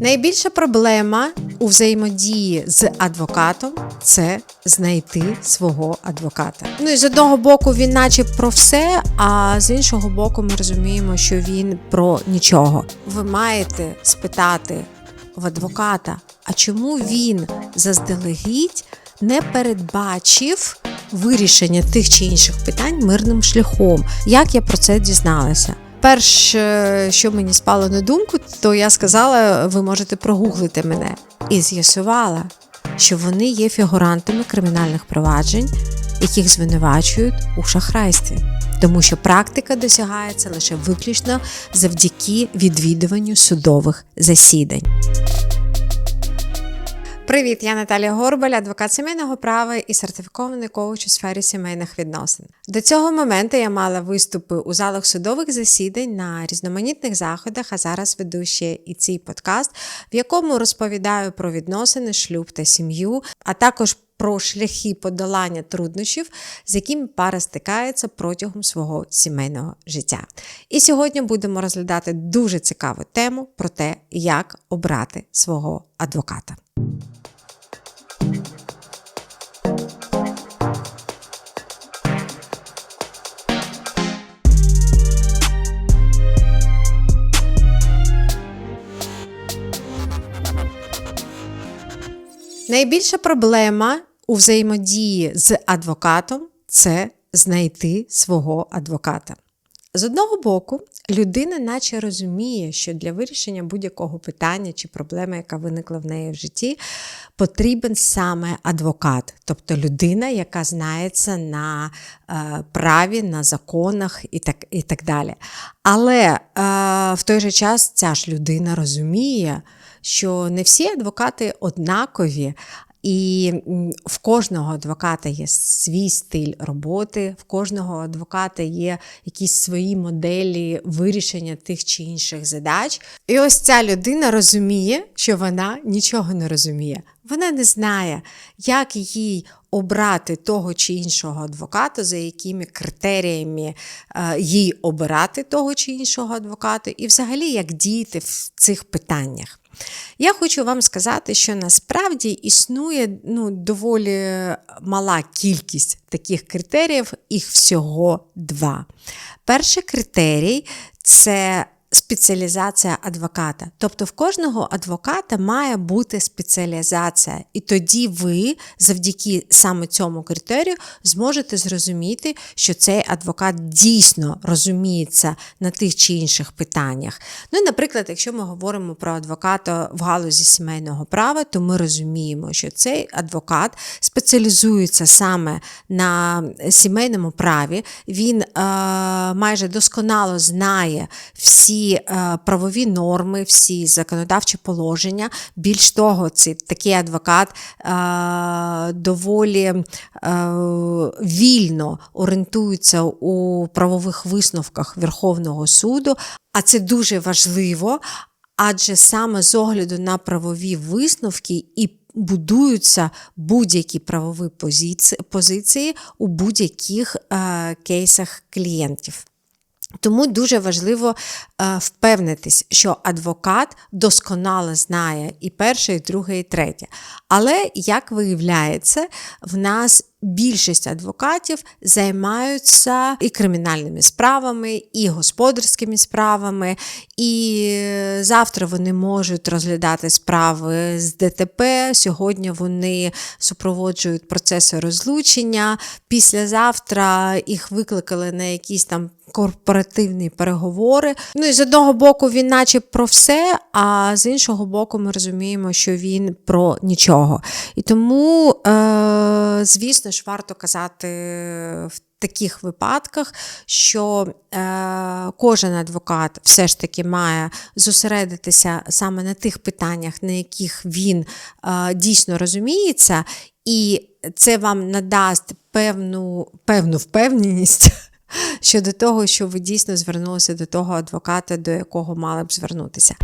Найбільша проблема у взаємодії з адвокатом це знайти свого адвоката. Ну і з одного боку він наче про все, а з іншого боку, ми розуміємо, що він про нічого. Ви маєте спитати в адвоката, а чому він заздалегідь не передбачив вирішення тих чи інших питань мирним шляхом? Як я про це дізналася? Перше, що мені спало на думку, то я сказала: ви можете прогуглити мене. І з'ясувала, що вони є фігурантами кримінальних проваджень, яких звинувачують у шахрайстві. Тому що практика досягається лише виключно завдяки відвідуванню судових засідань. Привіт, я Наталія Горбаль, адвокат сімейного права і сертифікований коуч у сфері сімейних відносин. До цього моменту я мала виступи у залах судових засідань на різноманітних заходах, а зараз веду ще і цей подкаст, в якому розповідаю про відносини, шлюб та сім'ю, а також про шляхи подолання труднощів, з якими пара стикається протягом свого сімейного життя. І сьогодні будемо розглядати дуже цікаву тему про те, як обрати свого адвоката. Найбільша проблема у взаємодії з адвокатом це знайти свого адвоката. З одного боку, людина, наче розуміє, що для вирішення будь-якого питання чи проблеми, яка виникла в неї в житті, потрібен саме адвокат, тобто людина, яка знається на е, праві, на законах і так, і так далі. Але е, в той же час ця ж людина розуміє, що не всі адвокати однакові. І в кожного адвоката є свій стиль роботи, в кожного адвоката є якісь свої моделі вирішення тих чи інших задач. І ось ця людина розуміє, що вона нічого не розуміє. Вона не знає, як їй обрати того чи іншого адвоката, за якими критеріями е, їй обирати того чи іншого адвоката, і взагалі як діяти в цих питаннях. Я хочу вам сказати, що насправді існує ну, доволі мала кількість таких критеріїв, їх всього два. Перший критерій це спеціалізація адвоката. Тобто в кожного адвоката має бути спеціалізація. І тоді ви, завдяки саме цьому критерію, зможете зрозуміти, що цей адвокат дійсно розуміється на тих чи інших питаннях. Ну, наприклад, якщо ми говоримо про адвоката в галузі сімейного права, то ми розуміємо, що цей адвокат спеціалізується саме на сімейному праві, він е, майже досконало знає всі е, правові норми, всі законодавчі положення. Більш того, цей такий адвокат е, доволі е, вільно орієнтується у правових висновках Верховного суду, а це дуже важливо. Адже саме з огляду на правові висновки і будуються будь-які правові позиції, у будь-яких е, кейсах клієнтів. Тому дуже важливо е, впевнитись, що адвокат досконало знає і перше, і друге, і третє. Але, як виявляється, в нас більшість адвокатів займаються і кримінальними справами, і господарськими справами, і завтра вони можуть розглядати справи з ДТП. Сьогодні вони супроводжують процеси розлучення. Післязавтра їх викликали на якісь там корпоративні переговори. Ну і з одного боку, він, наче про все, а з іншого боку, ми розуміємо, що він про нічого. І тому, е, звісно ж, варто казати в таких випадках, що е, кожен адвокат все ж таки має зосередитися саме на тих питаннях, на яких він е, дійсно розуміється, і це вам надасть певну, певну впевненість. Щодо того, що ви дійсно звернулися до того адвоката, до якого мали б звернутися.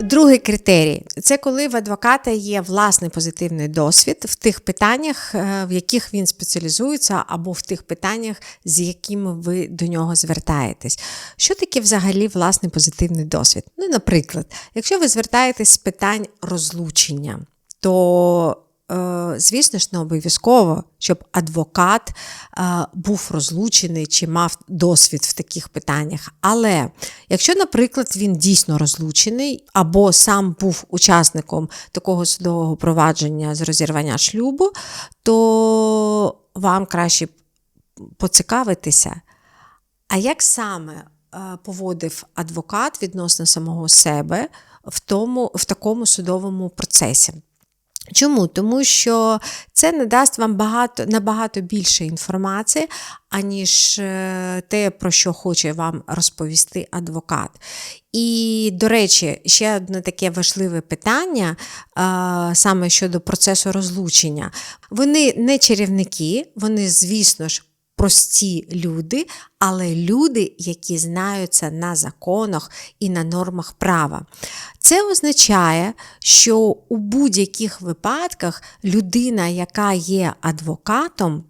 Другий критерій це коли в адвоката є власний позитивний досвід в тих питаннях, е, в яких він спеціалізується, або в тих питаннях, з якими ви до нього звертаєтесь. Що таке взагалі власний позитивний досвід? Ну, наприклад, якщо ви звертаєтесь з питань розлучення, то звісно ж, не обов'язково, щоб адвокат е, був розлучений чи мав досвід в таких питаннях. Але якщо, наприклад, він дійсно розлучений, або сам був учасником такого судового провадження з розірвання шлюбу, то вам краще поцікавитися, а як саме е, поводив адвокат відносно самого себе в, тому, в такому судовому процесі? Чому? Тому що це надасть вам багато, набагато більше інформації, аніж е, те, про що хоче вам розповісти адвокат. І, до речі, ще одне таке важливе питання саме щодо процесу розлучення. Вони не чарівники, вони, звісно ж, прості люди, але люди, які знаються на законах і на нормах права. Це означає, що у будь-яких випадках людина, яка є адвокатом,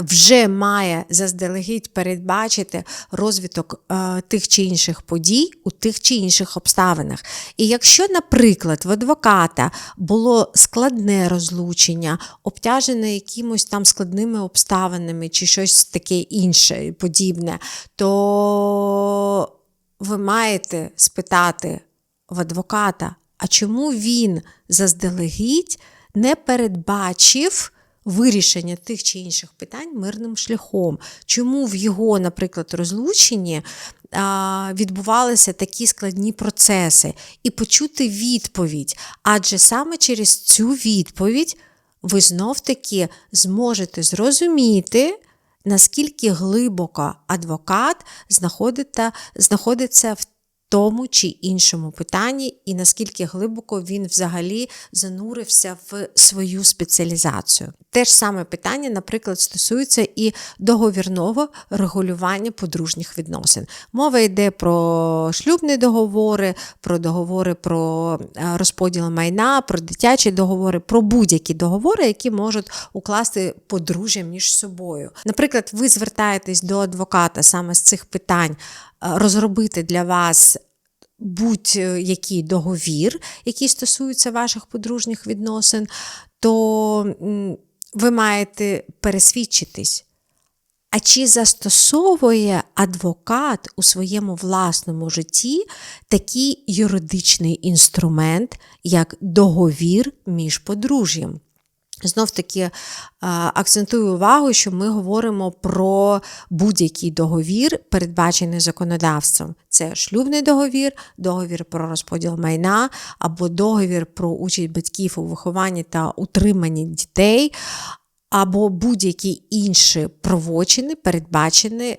вже має заздалегідь передбачити розвиток е, тих чи інших подій у тих чи інших обставинах. І якщо, наприклад, в адвоката було складне розлучення, обтяжене якимось там складними обставинами чи щось таке інше подібне, то ви маєте спитати в адвоката, а чому він заздалегідь не передбачив вирішення тих чи інших питань мирним шляхом. Чому в його, наприклад, розлученні відбувалися такі складні процеси, і почути відповідь. Адже саме через цю відповідь ви знов-таки зможете зрозуміти. Наскільки глибоко адвокат знаходиться в тому чи іншому питанні, і наскільки глибоко він взагалі занурився в свою спеціалізацію. Те ж саме питання, наприклад, стосується і договірного регулювання подружніх відносин. Мова йде про шлюбні договори, про договори про е, розподіл майна, про дитячі договори, про будь-які договори, які можуть укласти подружжя між собою. Наприклад, ви звертаєтесь до адвоката саме з цих питань. Е, розробити для вас будь-який договір, який стосується ваших подружніх відносин, то ви маєте пересвідчитись. А чи застосовує адвокат у своєму власному житті такий юридичний інструмент, як договір між подружжям? Знов таки е, акцентую увагу, що ми говоримо про будь-який договір, передбачений законодавством. Це шлюбний договір, договір про розподіл майна або договір про участь батьків у вихованні та утриманні дітей, або будь-які інші правочини, передбачені е,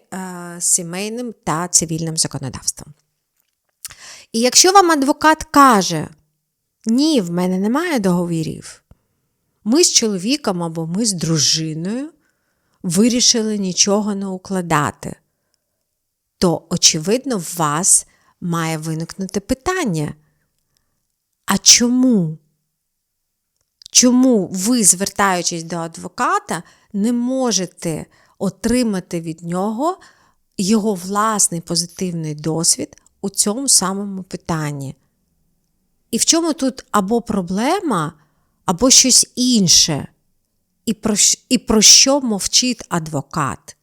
сімейним та цивільним законодавством. І якщо вам адвокат каже, ні, в мене немає договірів ми з чоловіком або ми з дружиною вирішили нічого не укладати, то, очевидно, в вас має виникнути питання. А чому? Чому ви, звертаючись до адвоката, не можете отримати від нього його власний позитивний досвід у цьому самому питанні? І в чому тут або проблема, або щось інше, і про, і про що мовчить адвокат.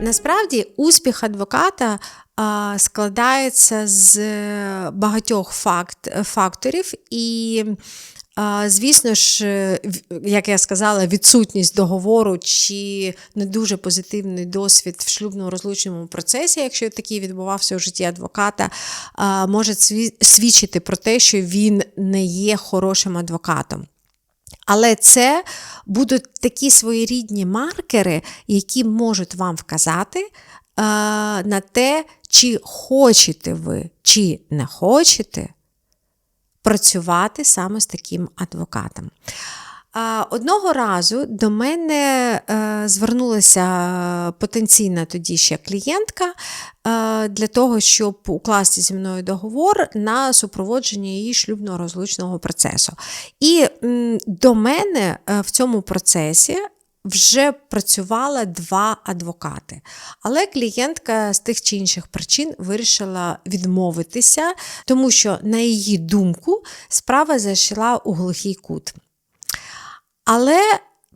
Насправді, успіх адвоката а, складається з багатьох факт, факторів, і Звісно ж, е, як я сказала, відсутність договору чи не дуже позитивний досвід в шлюбно-розлучному процесі, якщо такий відбувався у житті адвоката, може свідчити про те, що він не є хорошим адвокатом. Але це будуть такі своєрідні маркери, які можуть вам вказати на те, чи хочете ви, чи не хочете працювати саме з таким адвокатом. Одного разу до мене е, звернулася потенційна тоді ще клієнтка е, для того, щоб укласти зі мною договор на супроводження її шлюбно-розлучного процесу. І до мене е, в цьому процесі вже працювала два адвокати. Але клієнтка з тих чи інших причин вирішила відмовитися, тому що, на її думку, справа зайшла у глухий кут. Але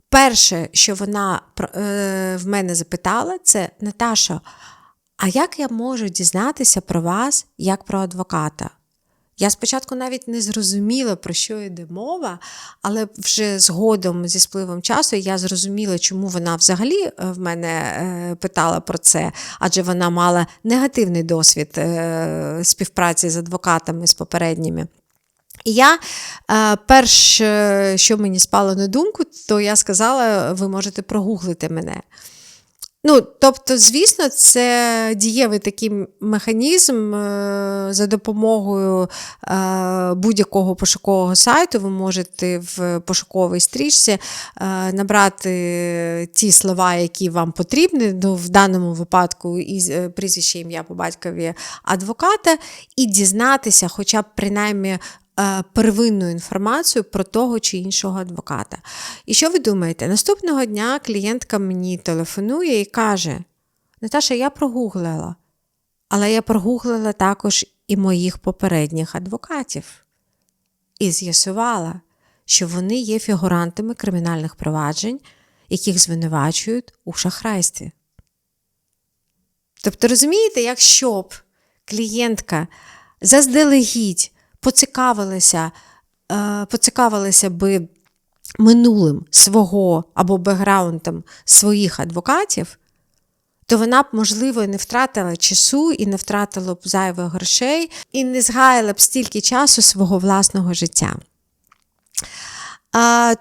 перше, що вона е, в мене запитала, це Наташа, а як я можу дізнатися про вас як про адвоката? Я спочатку навіть не зрозуміла, про що йде мова, але вже згодом зі спливом часу я зрозуміла, чому вона взагалі е, в мене е, питала про це, адже вона мала негативний досвід е, співпраці з адвокатами з попередніми. І я перш, що мені спало на думку, то я сказала: ви можете прогуглити мене. Ну, тобто, звісно, це дієвий такий механізм е, за допомогою е, будь-якого пошукового сайту. Ви можете в пошуковій стрічці е, набрати ті слова, які вам потрібні, ну, в даному випадку із прізвище ім'я по батькові адвоката, і дізнатися, хоча б принаймні первинну інформацію про того чи іншого адвоката. І що ви думаєте? Наступного дня клієнтка мені телефонує і каже: Наташа, я прогуглила, але я прогуглила також і моїх попередніх адвокатів. І з'ясувала, що вони є фігурантами кримінальних проваджень, яких звинувачують у шахрайстві. Тобто, розумієте, якщо б клієнтка заздалегідь поцікавилися, е, поцікавилися би минулим свого або бекграундом своїх адвокатів, то вона б, можливо, не втратила часу і не втратила б зайвих грошей, і не згаяла б стільки часу свого власного життя.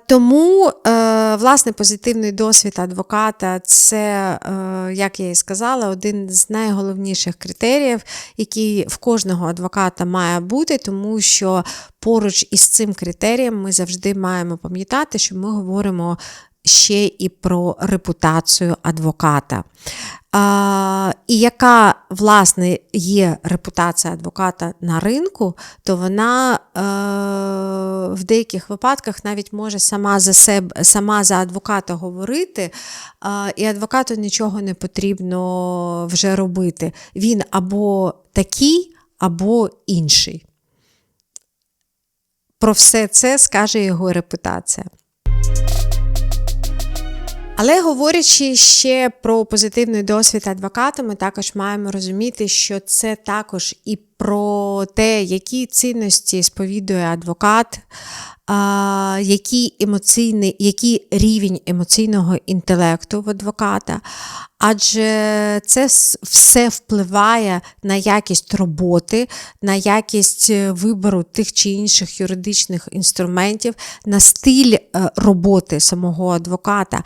Тому, е, власне, позитивний досвід адвоката це, е, як я і сказала, один з найголовніших критеріїв, який в кожного адвоката має бути, тому що поруч із цим критерієм ми завжди маємо пам'ятати, що ми говоримо ще і про репутацію адвоката. А, І яка, власне, є репутація адвоката на ринку, то вона е, в деяких випадках навіть може сама за себе, сама за адвоката говорити, е, і адвокату нічого не потрібно вже робити. Він або такий, або інший. Про все це скаже його репутація. Але говорячи ще про позитивний досвід адвоката, ми також маємо розуміти, що це також і про те, які цінності сповідує адвокат, який емоційний, який рівень емоційного інтелекту в адвоката, адже це все впливає на якість роботи, на якість е, вибору тих чи інших юридичних інструментів, на стиль е, роботи самого адвоката.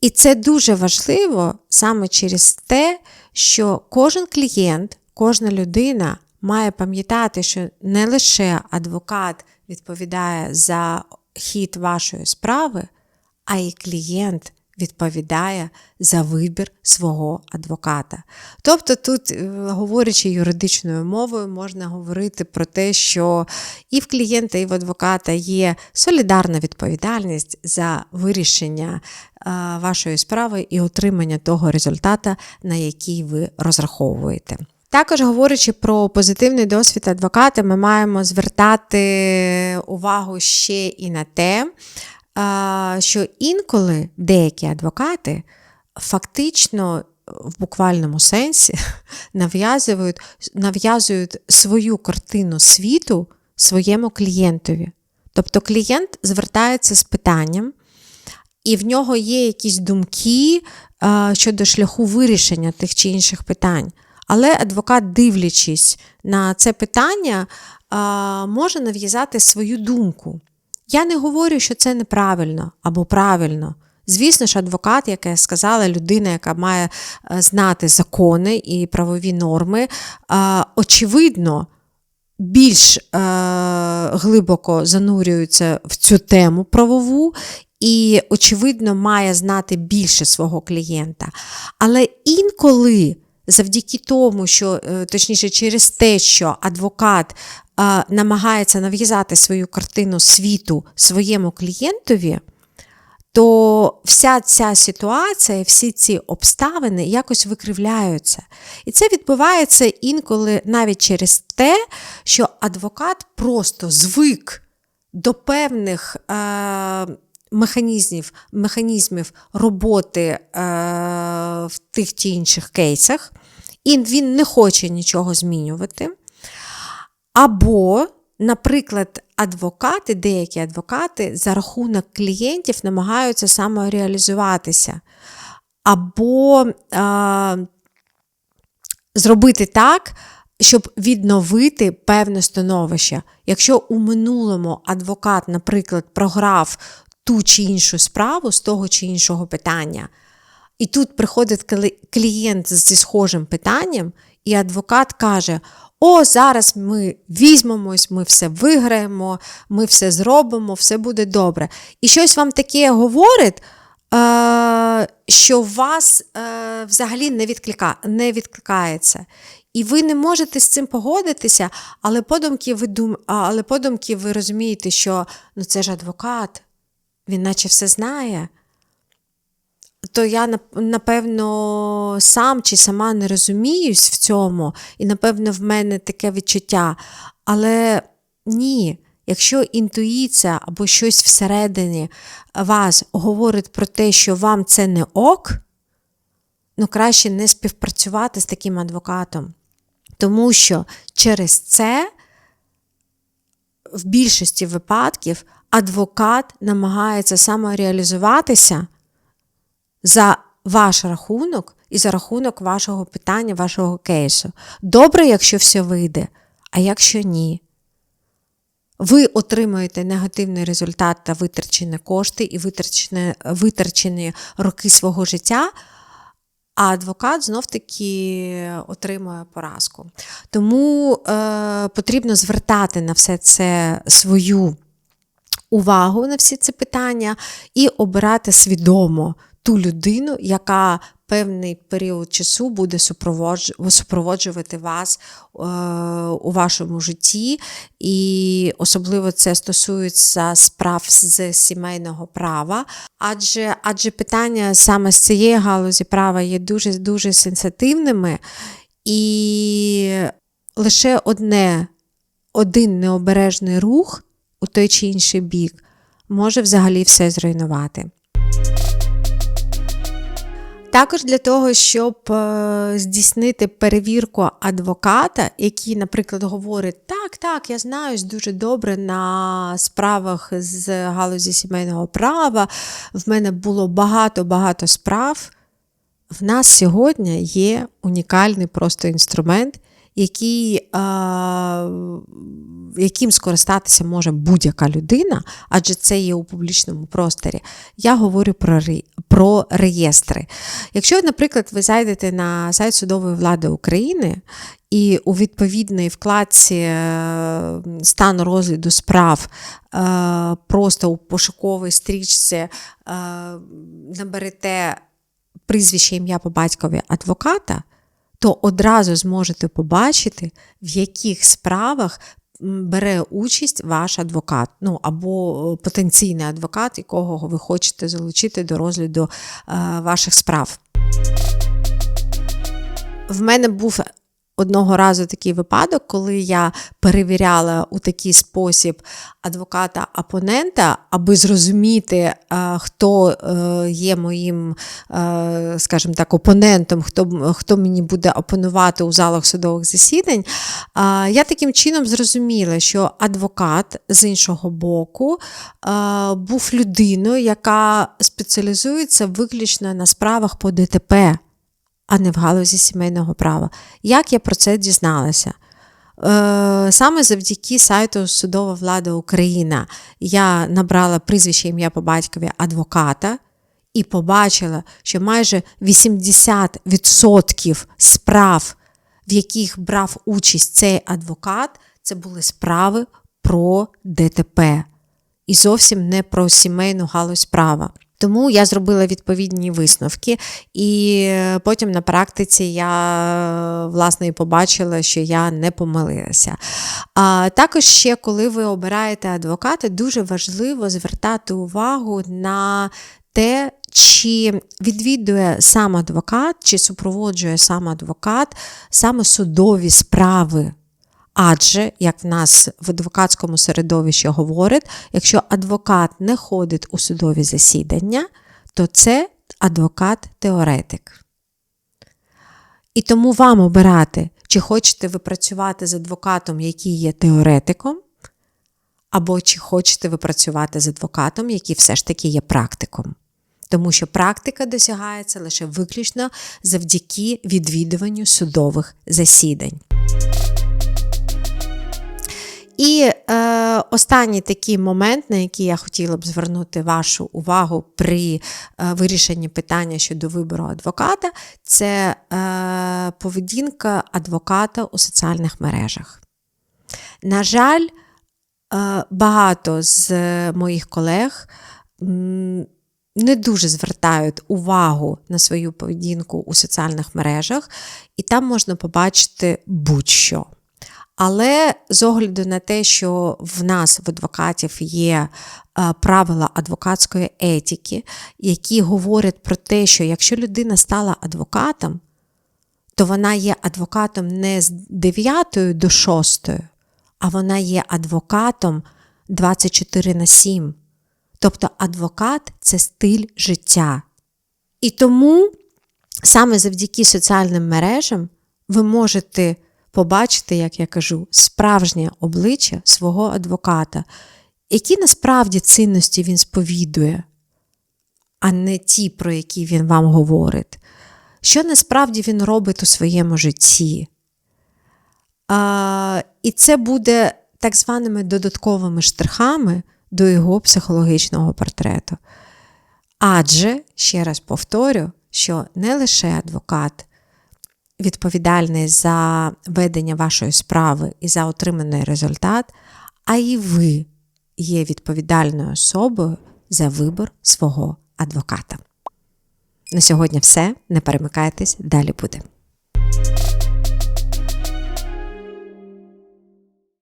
І це дуже важливо саме через те, що кожен клієнт, кожна людина має пам'ятати, що не лише адвокат відповідає за хід вашої справи, а й клієнт відповідає за вибір свого адвоката. Тобто, тут, е, говорячи юридичною мовою, можна говорити про те, що і в клієнта, і в адвоката є солідарна відповідальність за вирішення е, вашої справи і отримання того результата, на який ви розраховуєте. Також говорячи про позитивний досвід адвоката, ми маємо звертати увагу ще і на те, що інколи деякі адвокати фактично в буквальному сенсі нав'язують нав'язують свою картину світу своєму клієнтові. Тобто клієнт звертається з питанням, і в нього є якісь думки щодо шляху вирішення тих чи інших питань. Але адвокат, дивлячись на це питання, може нав'язати свою думку. Я не говорю, що це неправильно або правильно. Звісно ж, адвокат, як я сказала, людина, яка має е, знати закони і правові норми, очевидно, більш е, глибоко занурюється в цю тему правову. І, очевидно, має знати більше свого клієнта. Але інколи, завдяки тому, що, е, точніше, через те, що адвокат е, намагається нав'язати свою картину світу своєму клієнтові, то вся ця ситуація, всі ці обставини якось викривляються. І це відбувається інколи навіть через те, що адвокат просто звик до певних е, механізмів механізмів роботи е, в тих чи інших кейсах, і він не хоче нічого змінювати. Або Наприклад, адвокати, деякі адвокати за рахунок клієнтів намагаються самореалізуватися. Або а, зробити так, щоб відновити певне становище. Якщо у минулому адвокат, наприклад, програв ту чи іншу справу з того чи іншого питання, і тут приходить клієнт зі схожим питанням, і адвокат каже: о, зараз ми візьмемось, ми все виграємо, ми все зробимо, все буде добре. І щось вам таке говорить, е, що вас е, взагалі не, відклика, не відкликається. І ви не можете з цим погодитися, але подумки ви дум... але подумки ви розумієте, що ну, це ж адвокат, він наче все знає то я напевно сам чи сама не розуміюсь в цьому, і, напевно, в мене таке відчуття. Але ні, якщо інтуїція або щось всередині вас говорить про те, що вам це не ок, ну краще не співпрацювати з таким адвокатом. Тому що через це в більшості випадків адвокат намагається самореалізуватися за ваш рахунок і за рахунок вашого питання, вашого кейсу. Добре, якщо все вийде, а якщо ні. Ви отримуєте негативний результат та витрачені кошти і витрачені, витрачені роки свого життя, а адвокат знов-таки отримує поразку. Тому е, потрібно звертати на все це свою увагу на всі ці питання і обирати свідомо ту людину, яка певний період часу буде супроводжувати вас е, у вашому житті, і особливо це стосується справ з сімейного права, адже адже питання саме з цієї галузі права є дуже дуже сенситивними, і лише одне, один необережний рух у той чи інший бік може взагалі все зруйнувати. Також для того, щоб е, здійснити перевірку адвоката, який, наприклад, говорить, так, так, я знаюсь дуже добре на справах з галузі сімейного права, в мене було багато-багато справ. В нас сьогодні є унікальний просто інструмент, який, а, яким скористатися може будь-яка людина, адже це є у публічному просторі. Я говорю про про реєстри. Якщо, наприклад, ви зайдете на сайт судової влади України і у відповідній вкладці е, стану розгляду справ е, просто у пошуковій стрічці е, наберете прізвище ім'я по батькові адвоката то одразу зможете побачити, в яких справах бере участь ваш адвокат, ну або е, потенційний адвокат, якого ви хочете залучити до розгляду е, ваших справ. В мене був одного разу такий випадок, коли я перевіряла у такий спосіб адвоката-опонента, аби зрозуміти, е, хто е, є моїм, е, скажімо так, опонентом, хто хто мені буде опонувати у залах судових засідань. Я таким чином зрозуміла, що адвокат з іншого боку був людиною, яка спеціалізується виключно на справах по ДТП а не в галузі сімейного права. Як я про це дізналася? Е, саме завдяки сайту Судова влада Україна я набрала прізвище ім'я по батькові адвоката і побачила, що майже 80% справ, в яких брав участь цей адвокат, це були справи про ДТП і зовсім не про сімейну галузь права. Тому я зробила відповідні висновки, і потім на практиці я власне і побачила, що я не помилилася. А також ще, коли ви обираєте адвоката, дуже важливо звертати увагу на те, чи відвідує сам адвокат, чи супроводжує сам адвокат саме судові справи. Адже, як в нас в адвокатському середовищі говорять, якщо адвокат не ходить у судові засідання, то це адвокат-теоретик. І тому вам обирати, чи хочете ви працювати з адвокатом, який є теоретиком, або чи хочете ви працювати з адвокатом, який все ж таки є практиком. Тому що практика досягається лише виключно завдяки відвідуванню судових засідань. І е, останній такий момент, на який я хотіла б звернути вашу увагу при е, вирішенні питання щодо вибору адвоката, це е, поведінка адвоката у соціальних мережах. На жаль, е, багато з моїх колег. Не дуже звертають увагу на свою поведінку у соціальних мережах, і там можна побачити будь-що. Але з огляду на те, що в нас, в адвокатів, є е, правила адвокатської етики, які говорять про те, що якщо людина стала адвокатом, то вона є адвокатом не з 9 до 6, а вона є адвокатом 24 на 7. Тобто адвокат це стиль життя. І тому саме завдяки соціальним мережам ви можете побачити, як я кажу, справжнє обличчя свого адвоката, які насправді цінності він сповідує, а не ті, про які він вам говорить. Що насправді він робить у своєму житті. А, І це буде так званими додатковими штрихами до його психологічного портрету. Адже, ще раз повторю, що не лише адвокат відповідальний за ведення вашої справи і за отриманий результат, а і ви є відповідальною особою за вибор свого адвоката. На сьогодні все. Не перемикайтесь, далі буде.